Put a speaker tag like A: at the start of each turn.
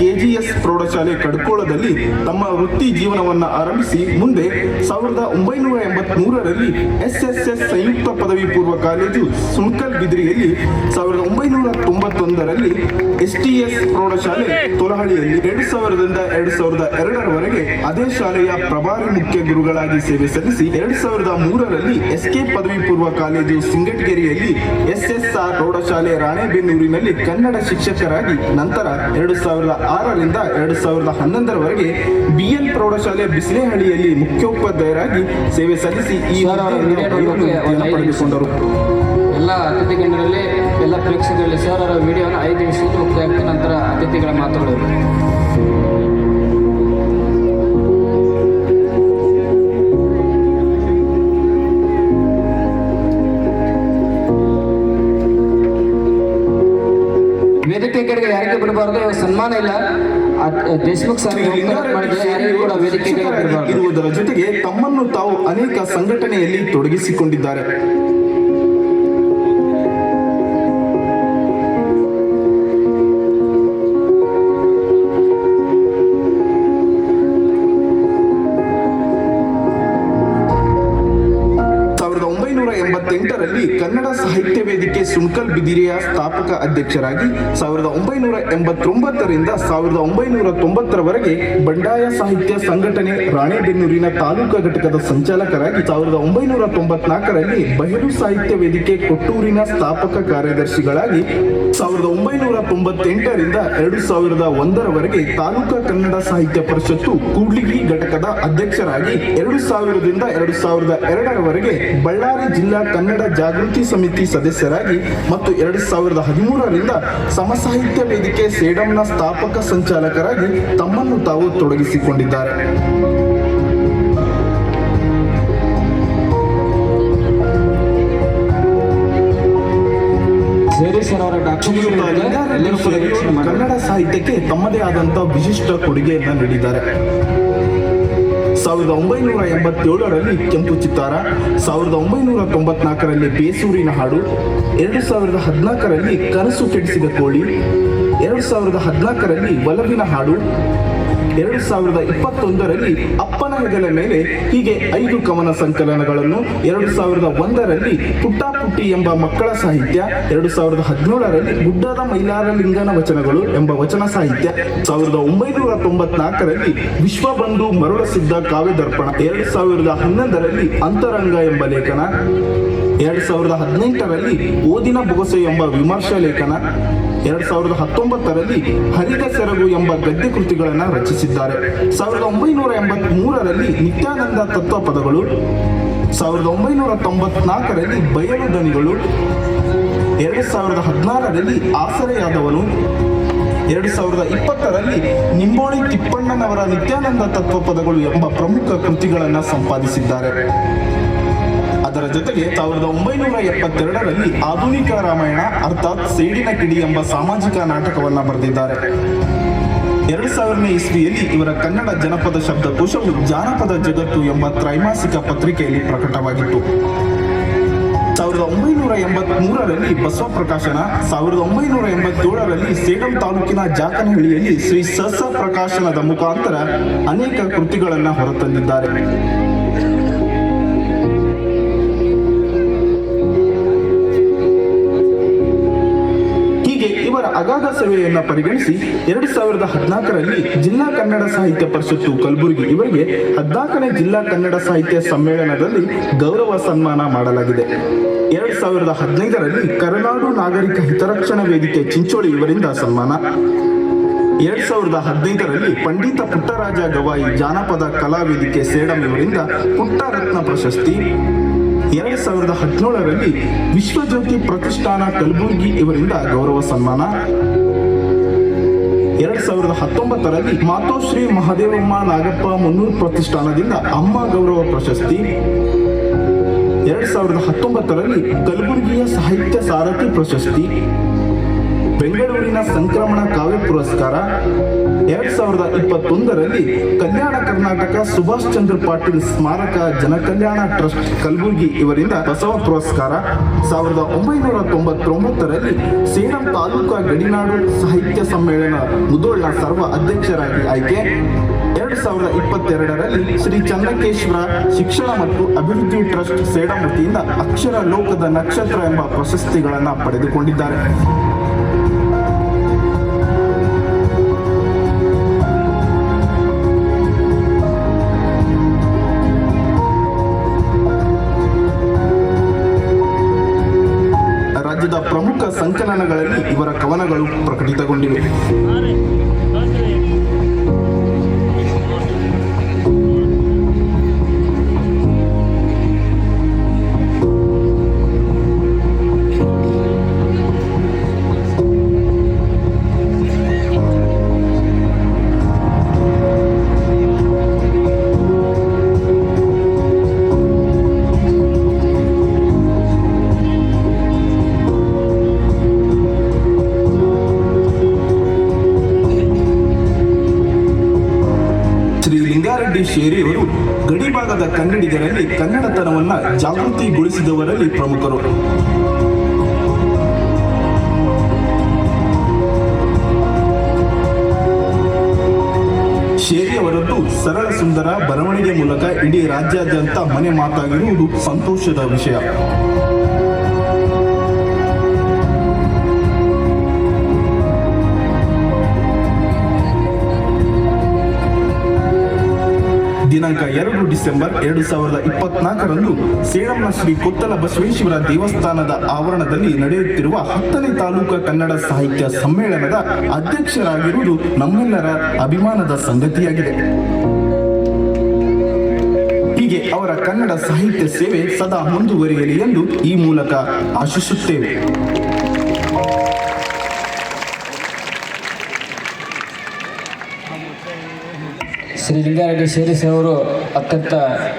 A: Kgs ಪ್ರೌಢಶಾಲೆ ಕಡ್ಕೋಳದಲ್ಲಿ ತಮ್ಮ ವೃತ್ತಿ ಜೀವನವನ್ನು ಆರಂಭಿಸಿ ಮುಂದೆ ಸಾವಿರದ ಒಂಬೈನೂರ ಎಂಬತ್ಮೂರರಲ್ಲಿ ಎಸ್ಎಸ್ಎಸ್ ಸಂಯುಕ್ತ ಪದವಿ ಪೂರ್ವ ಕಾಲೇಜು ಸುಣ್ಕಲ್ ಬಿದ್ರಿಯಲ್ಲಿ ಸಾವಿರದ ಒಂಬೈನೂರ ತೊಂಬತ್ತೊಂದರಲ್ಲಿ ಎಸ್ಟಿಎಸ್ ಪ್ರೌಢಶಾಲೆ ತೊಲಹಳ್ಳಿಯಲ್ಲಿ ಎರಡು ಸಾವಿರದಿಂದ ಎರಡು ಸಾವಿರದ ಎರಡರವರೆಗೆ ಅದೇ ಶಾಲೆಯ ಪ್ರಭಾರಿ ಮುಖ್ಯ ಗುರುಗಳಾಗಿ ಸೇವೆ ಸಲ್ಲಿಸಿ ಎರಡು ಸಾವಿರದ ಮೂರರಲ್ಲಿ ಎಸ್ಕೆ ಪದವಿ ಪೂರ್ವ ಕಾಲೇಜು ಸಿಂಗಟಗೆರೆಯಲ್ಲಿ ಎಸ್ಎಸ್ಆರ್ ಪ್ರೌಢಶಾಲೆ ರಾಣೆಬೆನ್ನೂರಿನಲ್ಲಿ ಕನ್ನಡ ಶಿಕ್ಷಕರಾಗಿ ನಂತರ ಎರಡು ಸಾವಿರದ ಆರರಿಂದ ಎರಡು ಸಾವಿರದ ಹನ್ನೊಂದರವರೆಗೆ ಬಿಎಲ್ ಪ್ರೌಢಶಾಲೆ ಬಿಸಿಲೇಹಳ್ಳಿಯಲ್ಲಿ ಮುಖ್ಯೋಪಾಧ್ಯಾಯರಾಗಿ ಸೇವೆ ಸಲ್ಲಿಸಿ ಈ ಪಡೆದುಕೊಂಡರು.
B: ಎಲ್ಲ ಅತಿಥಿ ಗಣ್ಯರಲ್ಲಿ ಎಲ್ಲ ಪ್ರೇಕ್ಷಕರಲ್ಲಿ ಸರ್ ಅವರ ವಿಡಿಯೋನ ಐದು ನಿಮಿಷದಲ್ಲಿ ಮುಕ್ತಾಯ ನಂತರ ಅತಿಥಿಗಳ ಮಾತುಗಳು. ಯಾರಿಗೆ ಬಿಡಬಾರ್ದು ಸನ್ಮಾನ ಇಲ್ಲ. ದೇಶಮುಖ್ ಸರ್ ಮಾಡಿದ್ರೆ ಯಾರಿಗೂ ಕೂಡ ವೇದಿಕೆ ಕಡೆಗೆ
A: ಇರುವುದರ ಜೊತೆಗೆ ತಮ್ಮನ್ನು ತಾವು ಅನೇಕ ಸಂಘಟನೆಯಲ್ಲಿ ತೊಡಗಿಸಿಕೊಂಡಿದ್ದಾರೆ. ಎಂಬತ್ತೆಂಟರಲ್ಲಿ ಕನ್ನಡ ಸಾಹಿತ್ಯ ವೇದಿಕೆ ಸುಣ್ಕಲ್ ಬಿದಿರೆಯ ಸ್ಥಾಪಕ ಅಧ್ಯಕ್ಷರಾಗಿ ಸಾವಿರದ ಒಂಬೈನೂರ ಎಂಬತ್ತೊಂಬತ್ತರಿಂದ ಸಾವಿರದ ಒಂಬೈನೂರ ತೊಂಬತ್ತರವರೆಗೆ ಬಂಡಾಯ ಸಾಹಿತ್ಯ ಸಂಘಟನೆ ರಾಣೆಬೆನ್ನೂರಿನ ತಾಲೂಕಾ ಘಟಕದ ಸಂಚಾಲಕರಾಗಿ ಸಾವಿರದ ಒಂಬೈನೂರ ತೊಂಬತ್ನಾಲ್ಕರಲ್ಲಿ ಬಯಲು ಸಾಹಿತ್ಯ ವೇದಿಕೆ ಕೊಟ್ಟೂರಿನ ಸ್ಥಾಪಕ ಕಾರ್ಯದರ್ಶಿಗಳಾಗಿ ಸಾವಿರದ ಒಂಬೈನೂರ ತೊಂಬತ್ತೆಂಟರಿಂದ ಎರಡು ಸಾವಿರದ ಒಂದರವರೆಗೆ ತಾಲೂಕಾ ಕನ್ನಡ ಸಾಹಿತ್ಯ ಪರಿಷತ್ತು ಕೂಡ್ಲಿಗಿ ಘಟಕದ ಅಧ್ಯಕ್ಷರಾಗಿ ಎರಡು ಸಾವಿರದಿಂದ ಎರಡು ಸಾವಿರದ ಎರಡರವರೆಗೆ ಬಳ್ಳಾರಿ ಜಿಲ್ಲಾ ಕನ್ನಡ ಜಾಗೃತಿ ಸಮಿತಿ ಸದಸ್ಯರಾಗಿ ಮತ್ತು ಎರಡು ಸಾವಿರದ ಹದಿಮೂರರಿಂದ ಸಮಸಾಹಿತ್ಯ ವೇದಿಕೆ ಸೇಡಂನ ಸ್ಥಾಪಕ ಸಂಚಾಲಕರಾಗಿ ತಮ್ಮನ್ನು ತಾವು ತೊಡಗಿಸಿಕೊಂಡಿದ್ದಾರೆ. ಕನ್ನಡ ಸಾಹಿತ್ಯಕ್ಕೆ ತಮ್ಮದೇ ಆದಂತಹ ವಿಶಿಷ್ಟ ಕೊಡುಗೆಯನ್ನ ನೀಡಿದ್ದಾರೆ. ಸಾವಿರದ ಒಂಬೈನೂರ ಎಂಬತ್ತೇಳರಲ್ಲಿ ಕೆಂಪು ಚಿತ್ತಾರ, ಸಾವಿರದ ಒಂಬೈನೂರ ತೊಂಬತ್ನಾಲ್ಕರಲ್ಲಿ ಬೇಸೂರಿನ ಹಾಡು, ಎರಡು ಸಾವಿರದ ಹದಿನಾಲ್ಕರಲ್ಲಿ ಕನಸು ಕೆಡಿಸಿದ ಕೋಳಿ, ಎರಡು ಸಾವಿರದ ಹದಿನಾಲ್ಕರಲ್ಲಿ ಒಲವಿನ ಹಾಡು ಎರಡು ಸಾವಿರದ ಇಪ್ಪತ್ತೊಂದರಲ್ಲಿ ಅಪ್ಪನ ಹೆಗಲ ಮೇಲೆ ಹೀಗೆ ಐದು ಕವನ ಸಂಕಲನಗಳನ್ನು, ಎರಡು ಸಾವಿರದ ಒಂದರಲ್ಲಿ ಪುಟ್ಟಾಪುಟ್ಟಿ ಎಂಬ ಮಕ್ಕಳ ಸಾಹಿತ್ಯ, ಎರಡು ಸಾವಿರದ ಹದಿನೇಳರಲ್ಲಿ ಗುಡ್ಡದ ಮೈಲಾರಲಿಂಗನ ವಚನಗಳು ಎಂಬ ವಚನ ಸಾಹಿತ್ಯ ಸಾವಿರದ ಒಂಬೈನೂರ ತೊಂಬತ್ನಾಲ್ಕರಲ್ಲಿ ವಿಶ್ವಬಂಧು ಮರುಳಸಿದ್ಧ ಕಾವ್ಯ ದರ್ಪಣ, ಎರಡು ಸಾವಿರದ ಹನ್ನೊಂದರಲ್ಲಿ ಅಂತರಂಗ ಎಂಬ ಲೇಖನ ಎರಡು ಸಾವಿರದ ಹದಿನೆಂಟರಲ್ಲಿ ಓದಿನ ಬೊಗಸೆ ಎಂಬ ವಿಮರ್ಶಾ ಲೇಖನ, ಎರಡ್ ಸಾವಿರದ ಹತ್ತೊಂಬತ್ತರಲ್ಲಿ ಹರಿದ ಸೆರಗು ಎಂಬ ಗದ್ಯ ಕೃತಿಗಳನ್ನು ರಚಿಸಿದ್ದಾರೆ. ಸಾವಿರದ ಒಂಬೈನೂರ ಎಂಬತ್ತ್ ಮೂರರಲ್ಲಿ ನಿತ್ಯಾನಂದ ತತ್ವ ಪದಗಳು, ಸಾವಿರದ ಒಂಬೈನೂರ ತೊಂಬತ್ನಾಲ್ಕರಲ್ಲಿ ಬಯಲು ದನಿಗಳು ಎರಡು ಸಾವಿರದ ಹದಿನಾರರಲ್ಲಿ ಆಸರೆಯಾದವನು, ಎರಡು ಸಾವಿರದ ಇಪ್ಪತ್ತರಲ್ಲಿ ನಿಂಬೋಳಿ ತಿಪ್ಪಣ್ಣನವರ ನಿತ್ಯಾನಂದ ತತ್ವ ಪದಗಳು ಎಂಬ ಪ್ರಮುಖ ಕೃತಿಗಳನ್ನು ಸಂಪಾದಿಸಿದ್ದಾರೆ. ಅದರ ಜೊತೆಗೆ ಸಾವಿರದ ಒಂಬೈನೂರ ಎಪ್ಪತ್ತೆರಡರಲ್ಲಿ ಆಧುನಿಕ ರಾಮಾಯಣ, ಅರ್ಥಾತ್ ಸೇಡಿನ ಕಿಡಿ ಎಂಬ ಸಾಮಾಜಿಕ ನಾಟಕವನ್ನ ಬರೆದಿದ್ದಾರೆ. ಎರಡು ಸಾವಿರನೇ ಇಸ್ವಿಯಲ್ಲಿ ಇವರ ಕನ್ನಡ ಜನಪದ ಶಬ್ದಕೋಶವು ಜಾನಪದ ಜಗತ್ತು ಎಂಬ ತ್ರೈಮಾಸಿಕ ಪತ್ರಿಕೆಯಲ್ಲಿ ಪ್ರಕಟವಾಗಿತ್ತು. ಸಾವಿರದ ಒಂಬೈನೂರ ಎಂಬತ್ ಮೂರರಲ್ಲಿ ಬಸವ ಪ್ರಕಾಶನ ಸಾವಿರದ ಒಂಬೈನೂರ ಎಂಬತ್ತೇಳರಲ್ಲಿ ಸೇಡಂ ತಾಲೂಕಿನ ಜಾಕನಹಳ್ಳಿಯಲ್ಲಿ ಶ್ರೀ ಸಸ ಪ್ರಕಾಶನದ ಮುಖಾಂತರ ಅನೇಕ ಕೃತಿಗಳನ್ನು ಹೊರತಂದಿದ್ದಾರೆ. ಇವರ ಅಗಾಧ ಸೇವೆಯನ್ನು ಪರಿಗಣಿಸಿ ಎರಡು ಸಾವಿರದ ಹದಿನಾಲ್ಕರಲ್ಲಿ ಜಿಲ್ಲಾ ಕನ್ನಡ ಸಾಹಿತ್ಯ ಪರಿಷತ್ತು ಕಲಬುರಗಿ ಇವರಿಗೆ ಹದಿನಾಲ್ಕನೇ ಜಿಲ್ಲಾ ಕನ್ನಡ ಸಾಹಿತ್ಯ ಸಮ್ಮೇಳನದಲ್ಲಿ ಗೌರವ ಸನ್ಮಾನ ಮಾಡಲಾಗಿದೆ. ಎರಡ್ ಸಾವಿರದ ಹದಿನೈದರಲ್ಲಿ ಕರುನಾಡು ನಾಗರಿಕ ಹಿತರಕ್ಷಣಾ ವೇದಿಕೆ ಚಿಂಚೋಳಿ ಇವರಿಂದ ಸನ್ಮಾನ. ಎರಡ್ ಸಾವಿರದ ಹದಿನೈದರಲ್ಲಿ ಪಂಡಿತ ಪುಟ್ಟರಾಜ ಗವಾಯಿ ಜಾನಪದ ಕಲಾವೇದಿಕೆ ಸೇಡಂ ಇವರಿಂದ ಪುಟ್ಟರತ್ನ ಪ್ರಶಸ್ತಿ. ಎರಡ್ ಸಾವಿರದ ಹದಿನೇಳರಲ್ಲಿ ವಿಶ್ವಜ್ಯೋತಿ ಪ್ರತಿಷ್ಠಾನ ಕಲಬುರ್ಗಿ ಇವರಿಂದ ಗೌರವ ಸನ್ಮಾನ. ಎರಡ್ ಸಾವಿರದ ಹತ್ತೊಂಬತ್ತರಲ್ಲಿ ಮಾತೋಶ್ರೀ ಮಹದೇವಮ್ಮ ನಾಗಪ್ಪ ಮುನ್ನೂರು ಪ್ರತಿಷ್ಠಾನದಿಂದ ಅಮ್ಮ ಗೌರವ ಪ್ರಶಸ್ತಿ. ಎರಡ್ ಸಾವಿರದ ಹತ್ತೊಂಬತ್ತರಲ್ಲಿ ಕಲಬುರಗಿಯ ಸಾಹಿತ್ಯ ಸಾರಥಿ ಪ್ರಶಸ್ತಿ. ಬೆಂಗಳೂರಿನ ಸಂಕ್ರಮಣ ಕಾವ್ಯ ಪುರಸ್ಕಾರ. ಎರಡ್ ಸಾವಿರದ ಇಪ್ಪತ್ತೊಂದರಲ್ಲಿ ಕಲ್ಯಾಣ ಕರ್ನಾಟಕ ಸುಭಾಷ್ ಚಂದ್ರ ಪಾಟೀಲ್ ಸ್ಮಾರಕ ಜನಕಲ್ಯಾಣ ಟ್ರಸ್ಟ್ ಕಲಬುರಗಿ ಇವರಿಂದ ಬಸವ ಪುರಸ್ಕಾರ. ಸಾವಿರದ ಒಂಬೈನೂರ ತೊಂಬತ್ತೊಂಬತ್ತರಲ್ಲಿ ಸೇಡಂ ತಾಲೂಕಾ ಗಡಿನಾಡು ಸಾಹಿತ್ಯ ಸಮ್ಮೇಳನ ಮುದೋಳ್ನ ಸರ್ವ ಅಧ್ಯಕ್ಷರಾಗಿ ಆಯ್ಕೆ. ಎರಡ್ ಸಾವಿರದ ಇಪ್ಪತ್ತೆರಡರಲ್ಲಿ ಶ್ರೀ ಚಂದ್ರಕೇಶ್ವರ ಶಿಕ್ಷಣ ಮತ್ತು ಅಭಿವೃದ್ಧಿ ಟ್ರಸ್ಟ್ ಸೇಡಂ ವತಿಯಿಂದ ಅಕ್ಷರ ಲೋಕದ ನಕ್ಷತ್ರ ಎಂಬ ಪ್ರಶಸ್ತಿಗಳನ್ನು ಪಡೆದುಕೊಂಡಿದ್ದಾರೆ. ಸಂಕಲನಗಳಲ್ಲಿ ಇವರ ಕವನಗಳು ಪ್ರಕಟಿತಗೊಂಡಿವೆ. ಲಿಂಗಾರೆಡ್ಡಿ ಶೇರಿಯವರು ಗಡಿಭಾಗದ ಕನ್ನಡಿಗರಲ್ಲಿ ಕನ್ನಡತನವನ್ನ ಜಾಗೃತಿಗೊಳಿಸಿದವರಲ್ಲಿ ಪ್ರಮುಖರು. ಶೇರಿಯವರದ್ದು ಸರಳ ಸುಂದರ ಬರವಣಿಗೆ ಮೂಲಕ ಇಡೀ ರಾಜ್ಯಾದ್ಯಂತ ಮನೆ ಮಾತಾಗಿರುವುದು ಸಂತೋಷದ ವಿಷಯ. ಡಿಸೆಂಬರ್ ಎರಡು ಸಾವಿರದ ಇಪ್ಪತ್ನಾಲ್ಕರಂದು ಸೇಡಂನ ಶ್ರೀ ಕೊತ್ತಲ ಬಸವೇಶ್ವರ ದೇವಸ್ಥಾನದ ಆವರಣದಲ್ಲಿ ನಡೆಯುತ್ತಿರುವ ಹತ್ತನೇ ತಾಲೂಕು ಕನ್ನಡ ಸಾಹಿತ್ಯ ಸಮ್ಮೇಳನದ ಅಧ್ಯಕ್ಷರಾಗಿರುವುದು ನಮ್ಮೆಲ್ಲರ ಅಭಿಮಾನದ ಸಂಗತಿಯಾಗಿದೆ. ಹೀಗೆ ಅವರ ಕನ್ನಡ ಸಾಹಿತ್ಯ ಸೇವೆ ಸದಾ ಮುಂದುವರಿಯಲಿ ಎಂದು ಈ ಮೂಲಕ ಆಶಿಸುತ್ತೇವೆ.
B: ಶ್ರೀ ಲಿಂಗಾರೆಡ್ಡಿ ಅವರು ಅತ್ಯಂತ